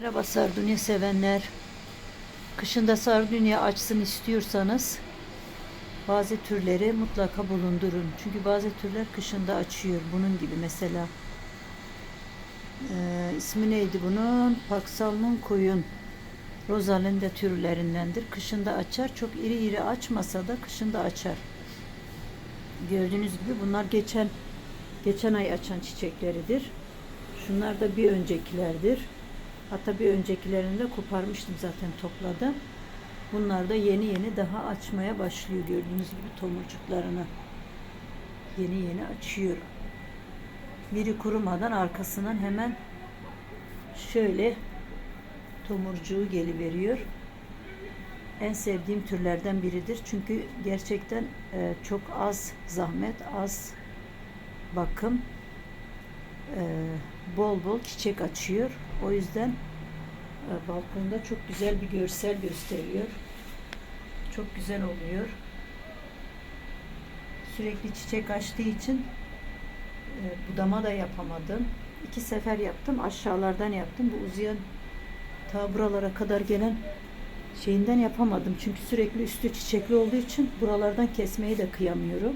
Merhaba sardunya sevenler. Kışında sardunya açsın istiyorsanız bazı türleri mutlaka bulundurun. Çünkü bazı türler kışında açıyor. Bunun gibi mesela. Ee, ismi neydi bunun? Paksalmon koyun. Rosalinda türlerindendir. Kışında açar. Çok iri iri açmasa da kışında açar. Gördüğünüz gibi bunlar geçen geçen ay açan çiçekleridir. Şunlar da bir öncekilerdir. Hatta bir öncekilerini de koparmıştım zaten topladım. Bunlar da yeni yeni daha açmaya başlıyor gördüğünüz gibi tomurcuklarını. Yeni yeni açıyor. Biri kurumadan arkasından hemen şöyle tomurcuğu geliveriyor. En sevdiğim türlerden biridir. Çünkü gerçekten e, çok az zahmet, az bakım, e, bol bol çiçek açıyor. O yüzden e, balkonda çok güzel bir görsel gösteriyor. Çok güzel oluyor. Sürekli çiçek açtığı için e, budama da yapamadım. İki sefer yaptım. Aşağılardan yaptım. Bu uzayan ta buralara kadar gelen şeyinden yapamadım. Çünkü sürekli üstü çiçekli olduğu için buralardan kesmeyi de kıyamıyorum.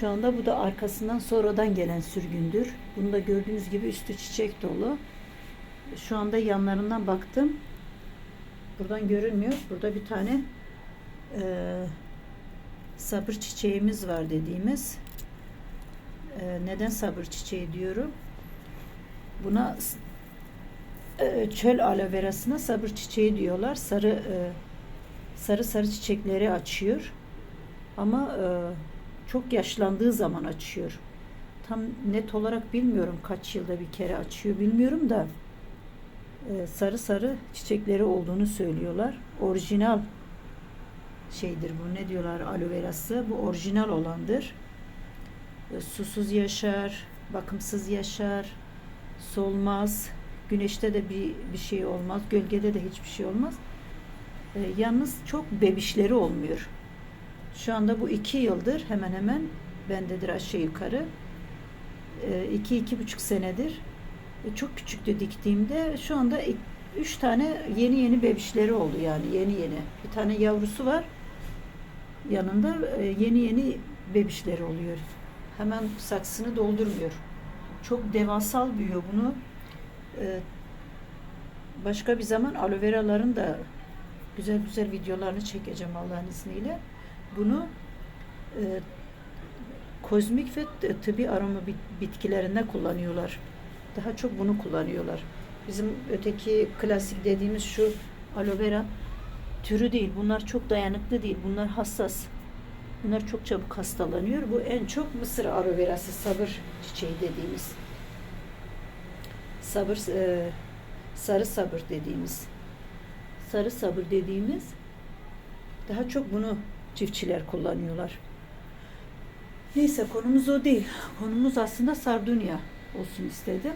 Şu anda bu da arkasından sonradan gelen sürgündür. Bunu da gördüğünüz gibi üstü çiçek dolu. Şu anda yanlarından baktım. Buradan görünmüyor. Burada bir tane e, sabır çiçeğimiz var dediğimiz. E, neden sabır çiçeği diyorum? Buna e, çöl aloe verasına sabır çiçeği diyorlar. Sarı e, sarı sarı çiçekleri açıyor. Ama e, çok yaşlandığı zaman açıyor. Tam net olarak bilmiyorum kaç yılda bir kere açıyor bilmiyorum da e, sarı sarı çiçekleri olduğunu söylüyorlar. Orijinal şeydir bu ne diyorlar aloe verası bu orijinal olandır. E, susuz yaşar, bakımsız yaşar, solmaz, güneşte de bir, bir şey olmaz, gölgede de hiçbir şey olmaz. E, yalnız çok bebişleri olmuyor. Şu anda bu iki yıldır hemen hemen bendedir aşağı yukarı. E, iki, iki buçuk senedir. E, çok küçüktü diktiğimde. Şu anda üç tane yeni yeni bebişleri oldu yani yeni yeni. Bir tane yavrusu var. Yanında e, yeni yeni bebişleri oluyor. Hemen saksını doldurmuyor. Çok devasal büyüyor bunu. e, Başka bir zaman aloe veraların da güzel güzel videolarını çekeceğim Allah'ın izniyle. Bunu e, kozmik ve tıbbi aroma bit- bitkilerinde kullanıyorlar. Daha çok bunu kullanıyorlar. Bizim öteki klasik dediğimiz şu aloe vera türü değil. Bunlar çok dayanıklı değil. Bunlar hassas. Bunlar çok çabuk hastalanıyor. Bu en çok mısır aloe verası sabır çiçeği dediğimiz. Sabır e, sarı sabır dediğimiz. Sarı sabır dediğimiz daha çok bunu çiftçiler kullanıyorlar. Neyse konumuz o değil. Konumuz aslında sardunya olsun istedim.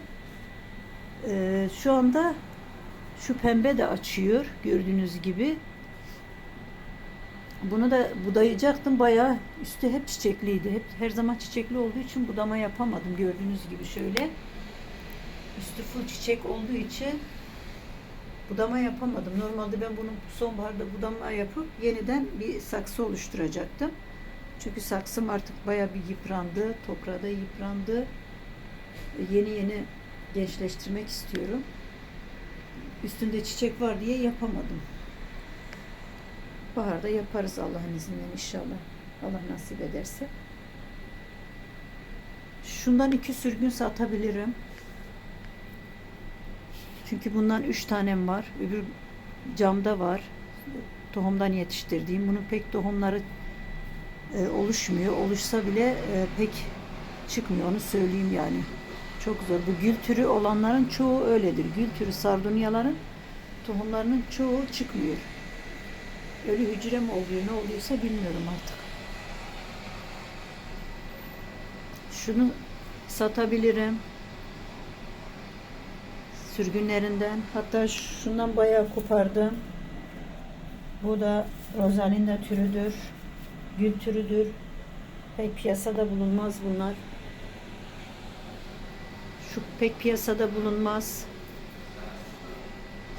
Ee, şu anda şu pembe de açıyor gördüğünüz gibi. Bunu da budayacaktım bayağı üstü hep çiçekliydi. Hep her zaman çiçekli olduğu için budama yapamadım gördüğünüz gibi şöyle. Üstü full çiçek olduğu için budama yapamadım. Normalde ben bunu sonbaharda budama yapıp yeniden bir saksı oluşturacaktım. Çünkü saksım artık bayağı bir yıprandı. Toprağı yıprandı. Yeni yeni gençleştirmek istiyorum. Üstünde çiçek var diye yapamadım. Baharda yaparız Allah'ın izniyle inşallah. Allah nasip ederse. Şundan iki sürgün satabilirim. Çünkü bundan üç tanem var. Öbür camda var. Tohumdan yetiştirdiğim. Bunun pek tohumları e, oluşmuyor. Oluşsa bile e, pek çıkmıyor. Onu söyleyeyim yani. Çok zor. Bu gül türü olanların çoğu öyledir. Gül türü sardunyaların tohumlarının çoğu çıkmıyor. Ölü hücre mi oluyor ne oluyorsa bilmiyorum artık. Şunu satabilirim sürgünlerinden. Hatta şundan bayağı kopardım. Bu da Rosalinda türüdür. Gül türüdür. Pek piyasada bulunmaz bunlar. Şu pek piyasada bulunmaz.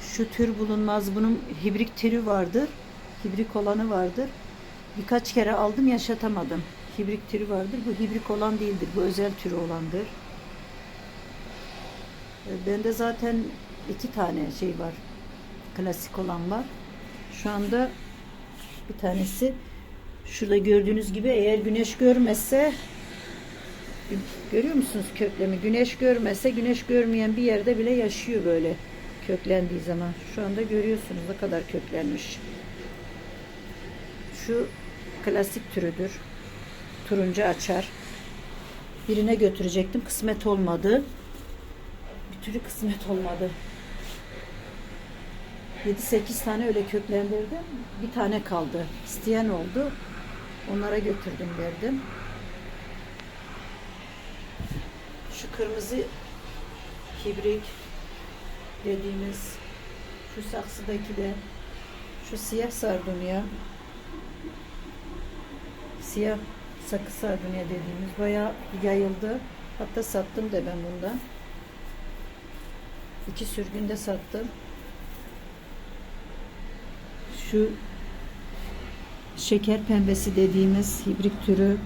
Şu tür bulunmaz. Bunun hibrik türü vardır. Hibrik olanı vardır. Birkaç kere aldım yaşatamadım. Hibrik türü vardır. Bu hibrik olan değildir. Bu özel türü olandır. E, Bende zaten iki tane şey var. Klasik olan var. Şu anda bir tanesi şurada gördüğünüz gibi eğer güneş görmezse görüyor musunuz köklemi? Güneş görmezse güneş görmeyen bir yerde bile yaşıyor böyle köklendiği zaman. Şu anda görüyorsunuz ne kadar köklenmiş. Şu klasik türüdür. Turuncu açar. Birine götürecektim. Kısmet olmadı. Türlü kısmet olmadı. 7-8 tane öyle köklendirdim. Bir tane kaldı. İsteyen oldu. Onlara götürdüm verdim. Şu kırmızı hibrik dediğimiz şu saksıdaki de şu siyah sardunya siyah sakı sardunya dediğimiz bayağı yayıldı. Hatta sattım da ben bundan. İki sürgünde sattım. Şu şeker pembesi dediğimiz hibrik türü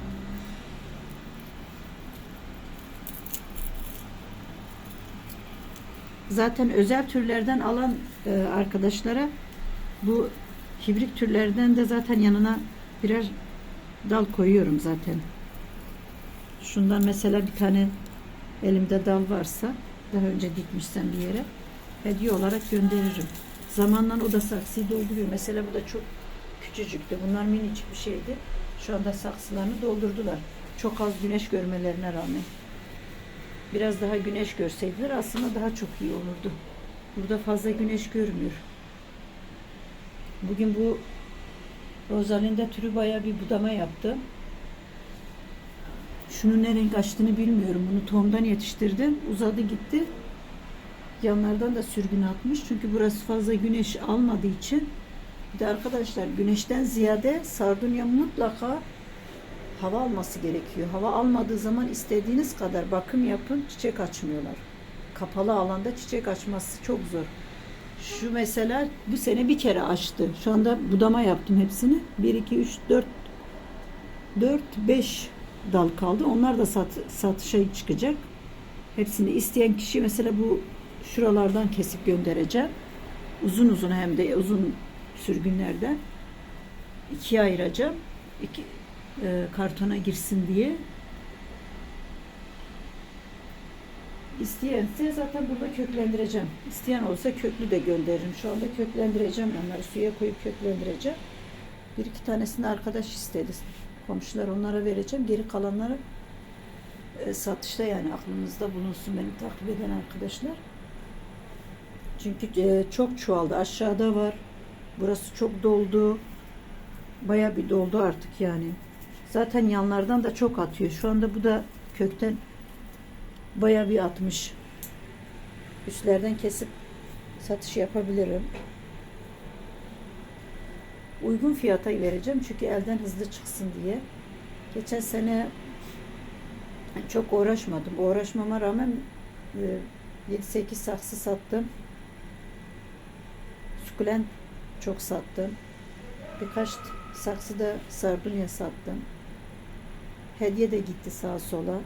zaten özel türlerden alan e, arkadaşlara bu hibrik türlerden de zaten yanına birer dal koyuyorum zaten. Şundan mesela bir tane elimde dal varsa daha önce dikmişsem bir yere hediye olarak gönderirim. Zamanla o da saksıyı dolduruyor. Mesela bu da çok küçücüktü. Bunlar minicik bir şeydi. Şu anda saksılarını doldurdular. Çok az güneş görmelerine rağmen. Biraz daha güneş görseydiler aslında daha çok iyi olurdu. Burada fazla güneş görmüyor. Bugün bu Rosalinda türü bayağı bir budama yaptı. Şunun ne renk açtığını bilmiyorum. Bunu tohumdan yetiştirdim. Uzadı gitti. Yanlardan da sürgün atmış. Çünkü burası fazla güneş almadığı için. Bir de arkadaşlar güneşten ziyade sardunya mutlaka hava alması gerekiyor. Hava almadığı zaman istediğiniz kadar bakım yapın çiçek açmıyorlar. Kapalı alanda çiçek açması çok zor. Şu mesela bu sene bir kere açtı. Şu anda budama yaptım hepsini. 1, 2, 3, 4, 4, 5 dal kaldı. Onlar da sat, satışa çıkacak. Hepsini isteyen kişi mesela bu şuralardan kesip göndereceğim. Uzun uzun hem de uzun sürgünlerden ikiye ayıracağım. İki, e, kartona girsin diye. İsteyense zaten burada köklendireceğim. İsteyen olsa köklü de gönderirim. Şu anda köklendireceğim onları. Suya koyup köklendireceğim. Bir iki tanesini arkadaş istedi. Komşular onlara vereceğim. Geri kalanları e, satışta yani aklınızda bulunsun beni takip eden arkadaşlar. Çünkü e, çok çoğaldı. Aşağıda var. Burası çok doldu. Baya bir doldu artık yani. Zaten yanlardan da çok atıyor. Şu anda bu da kökten baya bir atmış. Üstlerden kesip satış yapabilirim. Uygun fiyata vereceğim çünkü elden hızlı çıksın diye. Geçen sene çok uğraşmadım. Uğraşmama rağmen 7-8 saksı sattım. Sukulent çok sattım. Birkaç saksı da sardunya sattım. Hediye de gitti sağa sola.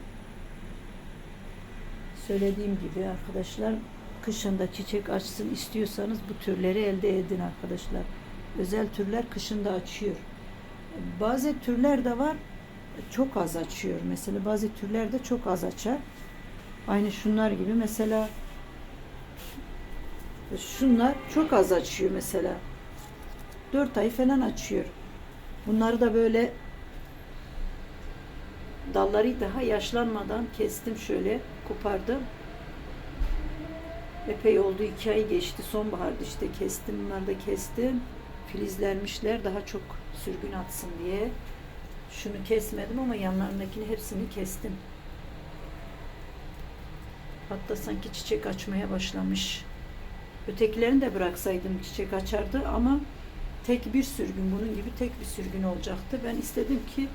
Söylediğim gibi arkadaşlar kışında çiçek açsın istiyorsanız bu türleri elde edin arkadaşlar. Özel türler kışında açıyor. Bazı türler de var çok az açıyor. Mesela bazı türler de çok az açar. Aynı şunlar gibi mesela şunlar çok az açıyor mesela. 4 ay falan açıyor. Bunları da böyle dalları daha yaşlanmadan kestim şöyle kopardım. Epey oldu iki ay geçti sonbaharda işte kestim bunları da kestim. Filizlenmişler daha çok sürgün atsın diye. Şunu kesmedim ama yanlarındakini hepsini kestim. Hatta sanki çiçek açmaya başlamış. Ötekilerini de bıraksaydım çiçek açardı ama tek bir sürgün bunun gibi tek bir sürgün olacaktı. Ben istedim ki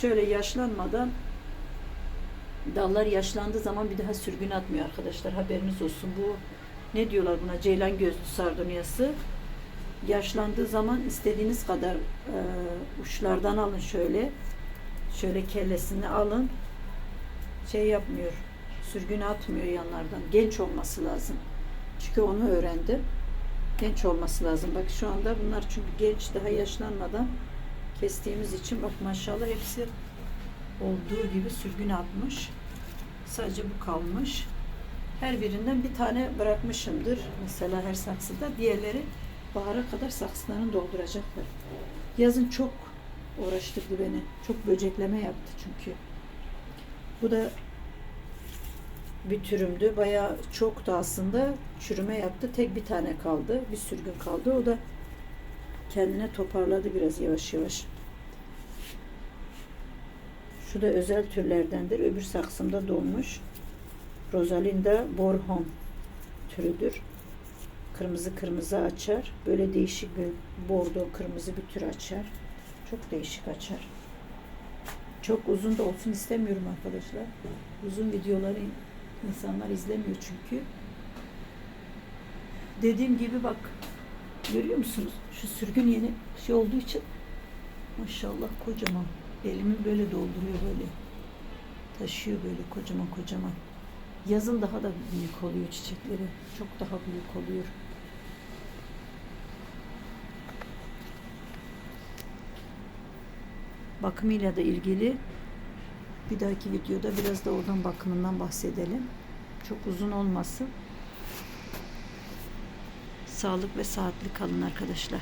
şöyle yaşlanmadan dallar yaşlandığı zaman bir daha sürgün atmıyor arkadaşlar haberiniz olsun. Bu ne diyorlar buna ceylan gözlü sardunyası. Yaşlandığı zaman istediğiniz kadar e, uçlardan alın şöyle. Şöyle kellesini alın. Şey yapmıyor. Sürgünü atmıyor yanlardan. Genç olması lazım. Çünkü onu öğrendim. Genç olması lazım. Bak şu anda bunlar çünkü genç daha yaşlanmadan kestiğimiz için bak maşallah hepsi olduğu gibi sürgün atmış. Sadece bu kalmış. Her birinden bir tane bırakmışımdır. Mesela her saksıda. Diğerleri bahara kadar saksılarını dolduracaklar. Yazın çok uğraştırdı beni. Çok böcekleme yaptı çünkü. Bu da bir türümdü. Bayağı çok da aslında çürüme yaptı. Tek bir tane kaldı. Bir sürgün kaldı. O da kendine toparladı biraz yavaş yavaş. Şu da özel türlerdendir. Öbür saksımda dolmuş. Rosalinda Borhon türüdür. Kırmızı kırmızı açar. Böyle değişik bir bordo kırmızı bir tür açar. Çok değişik açar. Çok uzun da olsun istemiyorum arkadaşlar. Uzun videoları insanlar izlemiyor çünkü. Dediğim gibi bak görüyor musunuz? Şu sürgün yeni şey olduğu için maşallah kocaman. Elimi böyle dolduruyor böyle. Taşıyor böyle kocaman kocaman. Yazın daha da büyük oluyor çiçekleri. Çok daha büyük oluyor. Bakımıyla da ilgili bir dahaki videoda biraz da oradan bakımından bahsedelim. Çok uzun olmasın. Sağlık ve saatli kalın arkadaşlar.